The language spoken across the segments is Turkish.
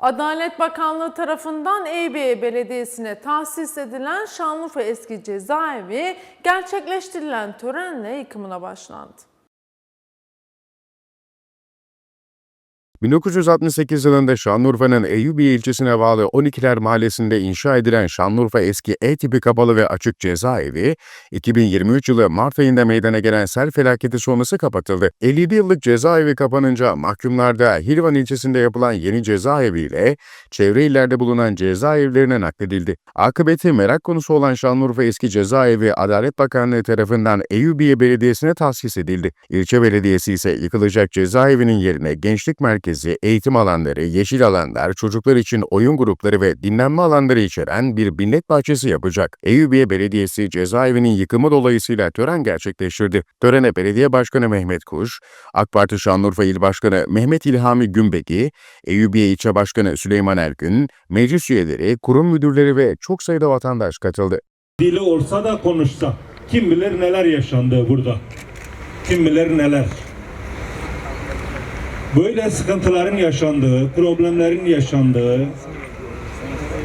Adalet Bakanlığı tarafından Eyüpiye Belediyesi'ne tahsis edilen Şanlıurfa Eski Cezaevi gerçekleştirilen törenle yıkımına başlandı. 1968 yılında Şanlıurfa'nın Eyyubiye ilçesine bağlı 12'ler mahallesinde inşa edilen Şanlıurfa eski E tipi kapalı ve açık cezaevi, 2023 yılı Mart ayında meydana gelen sel felaketi sonrası kapatıldı. 57 yıllık cezaevi kapanınca mahkumlarda Hilvan ilçesinde yapılan yeni cezaevi ile çevre illerde bulunan cezaevlerine nakledildi. Akıbeti merak konusu olan Şanlıurfa eski cezaevi Adalet Bakanlığı tarafından Eyyubiye Belediyesi'ne tahsis edildi. İlçe belediyesi ise yıkılacak cezaevinin yerine gençlik merkezi, eğitim alanları, yeşil alanlar, çocuklar için oyun grupları ve dinlenme alanları içeren bir millet bahçesi yapacak. Eyyubiye Belediyesi cezaevinin yıkımı dolayısıyla tören gerçekleştirdi. Törene Belediye Başkanı Mehmet Kuş, AK Parti Şanlıurfa İl Başkanı Mehmet İlhami Günbeki, Eyyubiye İlçe Başkanı Süleyman Ergün, meclis üyeleri, kurum müdürleri ve çok sayıda vatandaş katıldı. dili olsa da konuşsa. Kim bilir neler yaşandı burada. Kim bilir neler. Böyle sıkıntıların yaşandığı, problemlerin yaşandığı,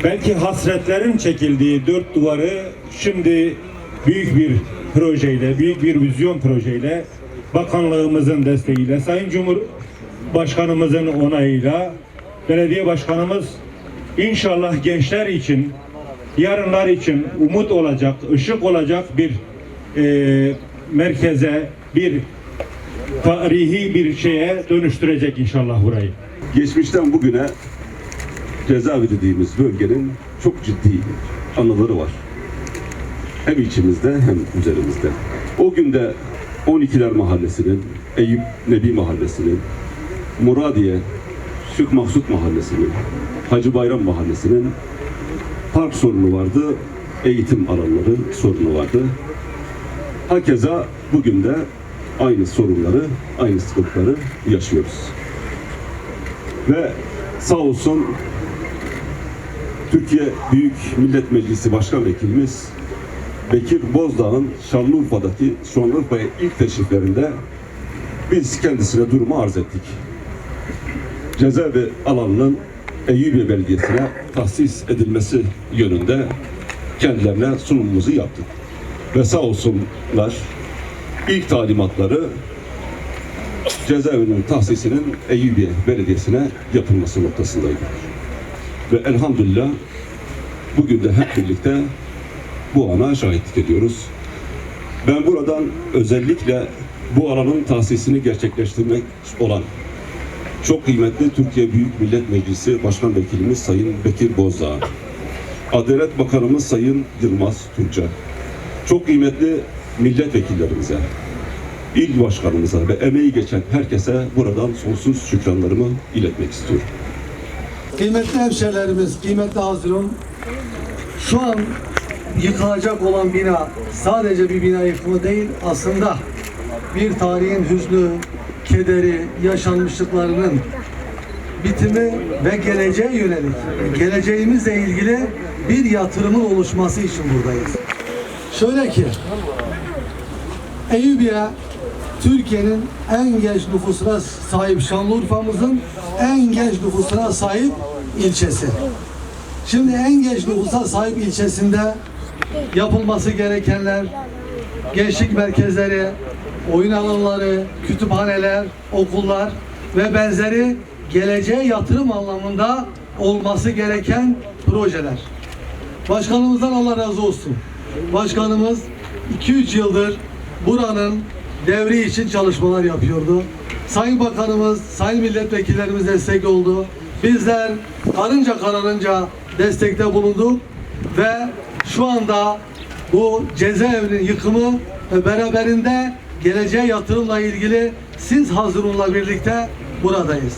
belki hasretlerin çekildiği dört duvarı şimdi büyük bir projeyle, büyük bir vizyon projeyle bakanlığımızın desteğiyle, Sayın Cumhurbaşkanımızın onayıyla belediye başkanımız inşallah gençler için yarınlar için umut olacak, ışık olacak bir e, merkeze, bir tarihi bir şeye dönüştürecek inşallah burayı. geçmişten bugüne cezaevi dediğimiz bölgenin çok ciddi anıları var. Hem içimizde hem üzerimizde. O günde 12'ler Mahallesi'nin, Eyüp Nebi Mahallesi'nin, Muradiye, Şık Maksut Mahallesi'nin, Hacı Bayram Mahallesi'nin park sorunu vardı, eğitim alanları sorunu vardı. Hakeza bugün de aynı sorunları, aynı sıkıntıları yaşıyoruz. Ve sağ olsun Türkiye Büyük Millet Meclisi Başkan Vekilimiz Bekir Bozdağ'ın Şanlıurfa'daki Şanlıurfa'ya ilk teşriflerinde biz kendisine durumu arz ettik. Cezaevi alanının Eyyubiye Belediyesi'ne tahsis edilmesi yönünde kendilerine sunumumuzu yaptık. Ve sağ olsunlar ilk talimatları cezaevinin tahsisinin Eyyubiye Belediyesi'ne yapılması noktasındaydı. Ve elhamdülillah bugün de hep birlikte bu ana şahitlik ediyoruz. Ben buradan özellikle bu alanın tahsisini gerçekleştirmek olan çok kıymetli Türkiye Büyük Millet Meclisi Başkan Vekilimiz Sayın Bekir Bozdağ, Adalet Bakanımız Sayın Yılmaz Tunca, çok kıymetli milletvekillerimize, il başkanımıza ve emeği geçen herkese buradan sonsuz şükranlarımı iletmek istiyorum. Kıymetli hemşehrilerimiz, kıymetli Hazirun, şu an yıkılacak olan bina sadece bir bina yıkımı değil, aslında bir tarihin hüznü, kederi, yaşanmışlıklarının bitimi ve geleceğe yönelik, geleceğimizle ilgili bir yatırımın oluşması için buradayız. Şöyle ki, Eyüpiye Türkiye'nin en genç nüfusuna sahip Şanlıurfa'mızın en genç nüfusuna sahip ilçesi. Şimdi en genç nüfusa sahip ilçesinde yapılması gerekenler gençlik merkezleri, oyun alanları, kütüphaneler, okullar ve benzeri geleceğe yatırım anlamında olması gereken projeler. Başkanımızdan Allah razı olsun. Başkanımız 2-3 yıldır buranın devri için çalışmalar yapıyordu. Sayın Bakanımız, Sayın Milletvekillerimiz destek oldu. Bizler karınca kararınca destekte bulunduk ve şu anda bu cezaevinin yıkımı ve beraberinde geleceğe yatırımla ilgili siz Hazırun'la birlikte buradayız.